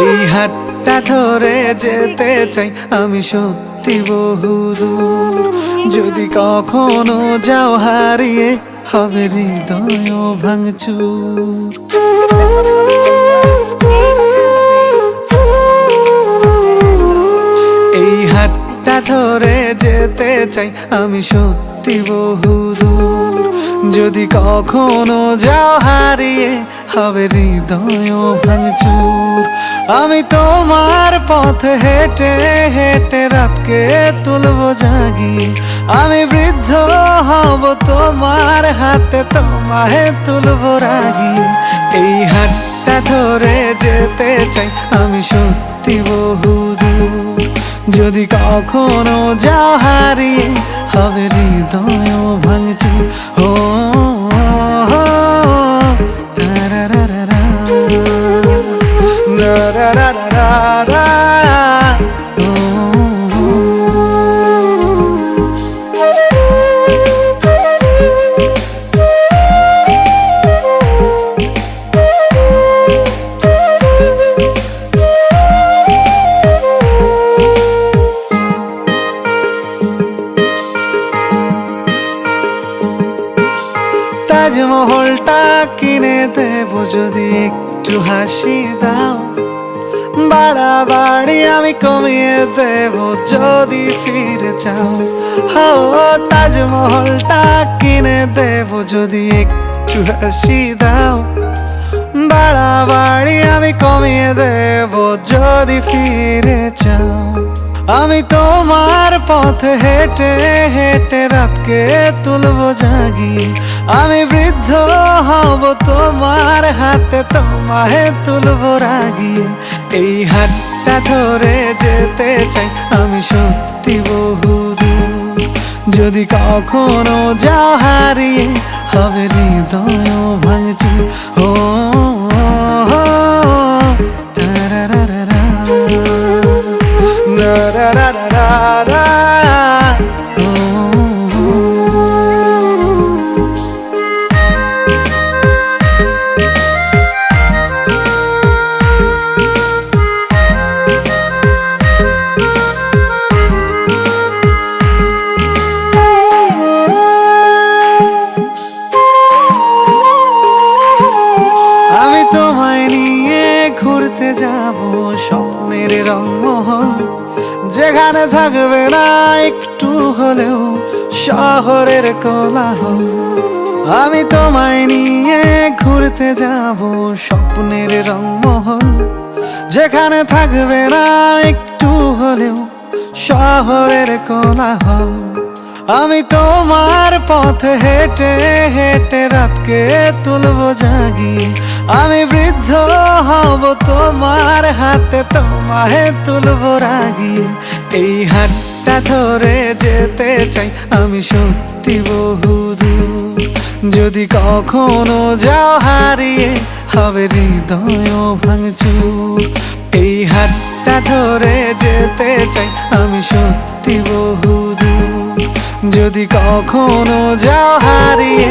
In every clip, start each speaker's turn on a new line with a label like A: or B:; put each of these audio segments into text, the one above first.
A: এই হাতটা ধরে যেতে চাই, আমি সত্যি বহুদূর। যদি কখনো যাও হারিয়ে, হবে হৃদয় ভাঙচুর। এই হাতটা ধরে যেতে চাই, আমি সত্যি বহুদূর। যদি কখনো যাও হারিয়ে হবে হৃদয় ভাঙচুর। আমি তোমার পথে হেঁটে হেঁটে রাতকে তুলবো জাগি আমি বৃদ্ধ হব তোমার হাতে, তোমায় তুলবো রাগি এই হাতটা ধরে যেতে চাই আমি সত্যি বহুদূর। যদি কখনো যাও হারিয়ে হবে হৃদয় ভাঙচুর ও তারারারারা, নারারারারা, তাজমহলটা কিনে দেব যদি একটু হাসি দাও। বাড়াবাড়ি আমি কমিয়ে দেব যদি ফিরে চাও। হো তাজমহলটা কিনে দেব যদি একটু হাসি দাও। বাড়াবাড়ি আমি কমিয়ে দেব যদি ফিরে চাও। আমি তোমার পথ হেঁটে হেঁটে রাতকে তুলব জাগি আমি বৃদ্ধ হব তোমার হাতে, তোমায় তুলবো রাগি এই হাতটা ধরে যেতে চাই আমি সত্যি বহুদূর। যদি কখনো যাও হারিয়ে, হবে হৃদয় ভাঙচুর। ও। যেখানে থাকবে না, একটু হলেও শহরের কোলাহল আমি তোমায় নিয়ে ঘুরতে যাব, স্বপ্নের রংমহল। যেখানে থাকবে না, একটু হলেও শহরের কোলাহল আমি তোমার পথে হেঁটে হেঁটে রাতকে তুলবো জাগি। আমি বৃদ্ধ হব তোমার হাতে তোমায় তুলবো রাগি। এই হাতটা ধরে যেতে চাই আমি সত্যি বহুদূর। যদি কখনো যাও হারিয়ে হবে হৃদয় ভাঙচুর। এই হাতটা ধরে যেতে চাই আমি সত্যি বহুদূর। যদি কখনো যাও হারিয়ে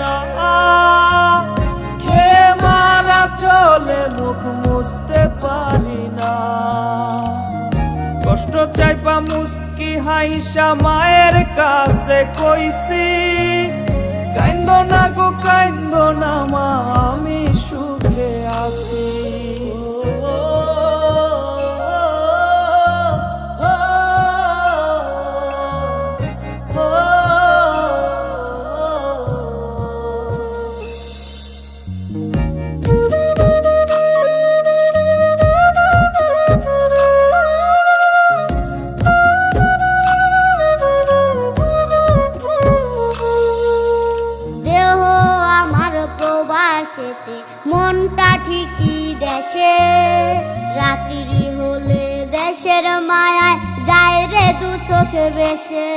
B: না। খে মারা চলে মুখ মুছতে পারি না। কষ্ট চাইপা মুস্কি হাইসা মায়ের কাছে কইছি
C: প্রবাসেতে মনটা ঠিকই দেশে রাত্রি হলে দেশের মায়ায় যায় রে দু চোখে বেশে।